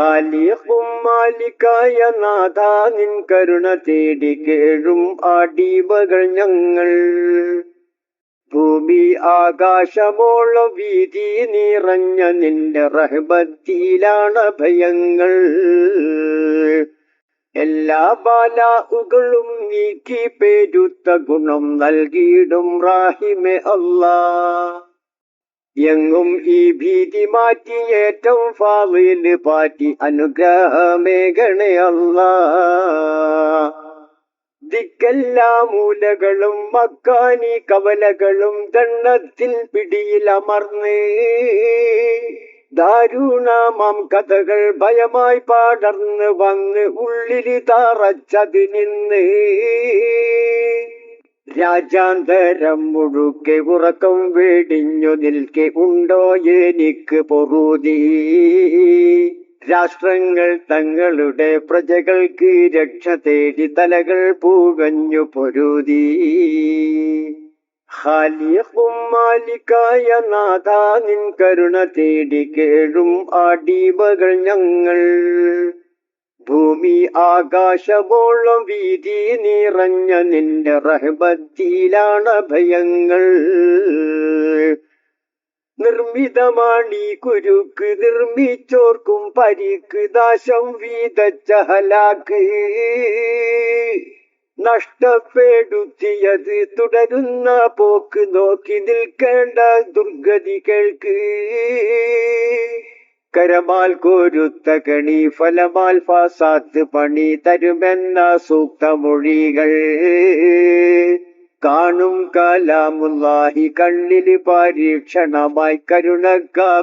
ഖാലിഖും മാലിക്കായ നാഥ നിൻ കരുണ തേടി കേഴും ആടീവകൾ ഞങ്ങൾ. ഭൂമി ആകാശമോളം വീതി നിറഞ്ഞ നിന്റെ റഹ്ബത്തിലാണ് ഭയങ്ങൾ. എല്ലാ ബാലാഹുകളും നീക്കി പേരുത്ത ഗുണം നൽകിയിടും റാഹിമെ അല്ലാ എങ്ങും ഈ ഭീതി മാറ്റി ഏറ്റവും ഫാവിൽ പാറ്റി അനുഗ്രഹമേഘണേ അല്ല. ദിക്കെല്ലാ മൂലകളും മക്കാനി കവലകളും ദണ്ണത്തിൽ പിടിയിലമർന്ന് ദാരുണമാം കഥകൾ ഭയമായി പാടർന്ന് വന്ന് ഉള്ളിൽ തറച്ചത് നിന്ന് രാജാന്തരം മുഴുക്കെ ഉറക്കം വെടിഞ്ഞു നിൽക്കെ ഉണ്ടോ എനിക്ക് പൊറുതി? രാഷ്ട്രങ്ങൾ തങ്ങളുടെ പ്രജകൾക്ക് രക്ഷ തേടി തലകൾ പൂകഞ്ഞു പൊരുതി. ഖാലിഖും മാലിക്കായ നാഥ നിൻ കരുണ തേടി കേഴും ആടീബകൾ ഞങ്ങൾ. ഭൂമി ആകാശമോളം വീതി നിറഞ്ഞ നിന്റെ റഹബത്തിലാണ് ഭയങ്ങൾ. നിർമ്മിതമാണി കുരുക്ക് നിർമ്മിച്ചോർക്കും പരിക്ക് ദാശം വീതച്ച ഹലാക്ക്. നഷ്ടപ്പെടുത്തിയത് തുടരുന്ന പോക്ക് നോക്കി നിൽക്കേണ്ട ദുർഗതികൾക്ക് കരമാൽ കോരുത്ത കണി ഫലമാൽ ഫാസാത്ത് പണി തരുമെന്ന സൂക്തമൊഴികൾ. കാണും കാലാമുല്ലാഹി കണ്ണിൽ പരീക്ഷണമായി കരുണക്കഭയമിലാഹി.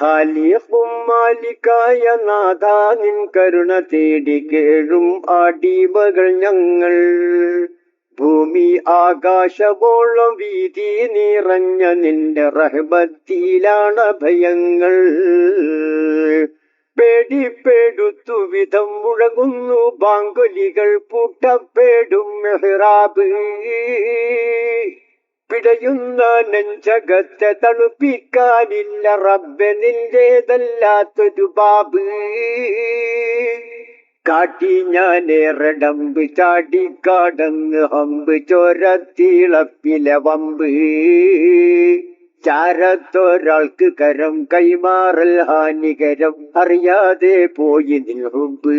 ഖാലിഖും മാലിക്കായ നാഥാ നിൻ കരുണ തേടി കേഴും ആടീബകൾ ഞങ്ങൾ. ഭൂമി ആകാശമോളം വീതി നിറഞ്ഞ നിന്റെ റഹബത്തിലാണ് ഭയങ്ങൾ. പേടിപ്പെടുത്തു വിധം മുഴങ്ങുന്നു ബാങ്കുലികൾ പൂട്ടപ്പേടും മെഹ്റാബ്. പിടയുന്ന നെഞ്ചകത്തെ തണുപ്പിക്കാനില്ല റബ്ബെ നിന്റേതല്ലാത്തൊരു ബാബ്. കാട്ടി ഞാനേറടമ്പ് ചാടി കടന്ന് ഹമ്പ് ചോരത്തിളപ്പിലെ വമ്പ്. ചാരത്തൊരാൾക്ക് കരം കൈമാറൽ ഹാനികരം അറിയാതെ പോയി നിൽഹുമ്പ്.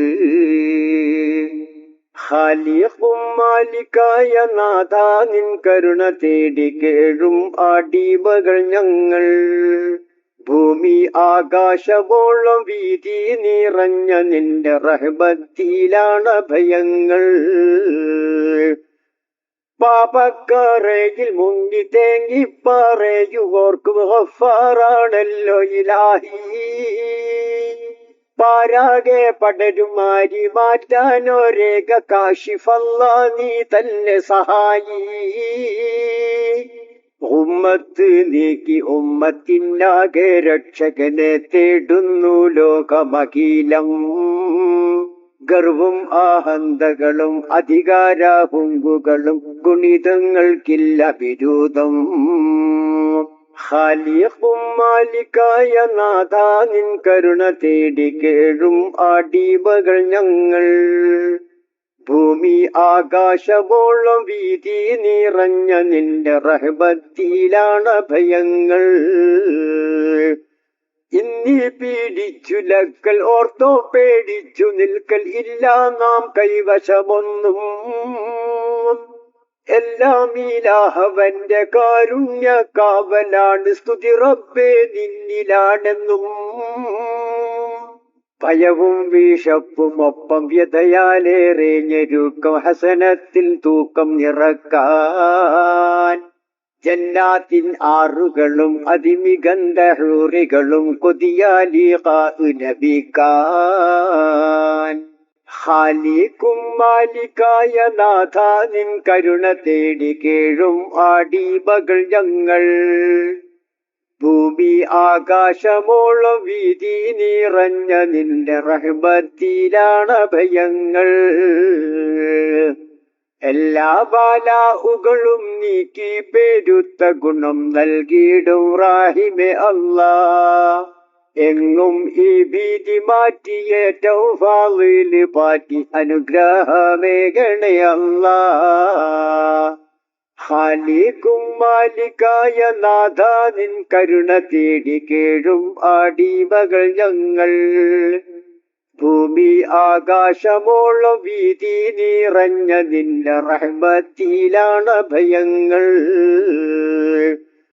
ഖാലിഖും മാലിക്കായ നാഥ നിൻ കരുണ തേടി കേഴും ആടിമകൾ ഞങ്ങൾ. ഭൂമി ആകാശമോളം വീതി നിറഞ്ഞ നിന്റെ റഹബത്തിലാണ് ഭയങ്ങൾ. പാപക്കറയിൽ മുങ്ങി തേങ്ങി പറയുവോർക്കും ഹഫാറാണല്ലോ ഇലാഹി. പാരാകെ പടരുമാരി മാറ്റാനൊരേക കാശിഫല്ല നീ തന്നെ സഹായി. ഉമ്മത്ത് നീക്കി ഉമ്മത്തിനാകെ രക്ഷകനെ തേടുന്നു ലോകമകീലം. ഗർവും ആഹന്തകളും അധികാരാഹുങ്കുകളും ഗുണിതങ്ങൾക്കില്ല വിരോധം. ഖാലിഖും മാലിക്കായ നാഥാ നിൻ കരുണ തേടി കേഴും ആടീബകൾ ഞങ്ങൾ. ഭൂമി ആകാശമോളം വീതി നിറഞ്ഞ നിന്റെ റഹബത്തിലാണ് ഭയങ്ങൾ. ഇന്നി പീഡിച്ചു ലക്കൽ ഓർത്തോ പേടിച്ചു നിൽക്കൽ ഇല്ല നാം കൈവശമൊന്നും. എല്ലാം ഈലാഹവന്റെ കാരുണ്യ കാവലാണ് സ്തുതി റബ്ബേ നിന്നിലാണെന്നും. ഭയവും വീഷപ്പും ഒപ്പം വ്യതയാലേറെ ഞെരുക്കം ഹസനത്തിൽ തൂക്കം നിറക്കാൻ. ജന്നാത്തിൻ ആറുകളും അതിമികന്ധൂറികളും കൊതിയാലി നബിക്കാൻ. ഹാലിക്കും മാലിക്കായ നാഥ നിൻ കരുണ തേടി കേഴും ആടീപകൾ ഞങ്ങൾ. ഭൂമി ആകാശമോളം വീതി നിറഞ്ഞ നിന്റെ റഹ്ബത്തിലാണ് ഭയങ്ങൾ എല്ലാ ബാലാവുകളും നീക്കി പെരുത്ത ഗുണം നൽകിയിടും റാഹിമെ അല്ലാ എങ്ങും ഈ ഭീതി മാറ്റിയ തൗഫാളിൽ പാറ്റി അനുഗ്രഹമേകണേ അല്ലാ ഹാലിക്കും മാലിക്കായ നാഥ നിൻ കരുണ തേടി കേഴും ആടീമകൾ ഞങ്ങൾ. ഭൂമി ആകാശമോളം വീതി നിറഞ്ഞ നിന്റെ റഹ്മത്തിലാണ് ഭയങ്ങൾ.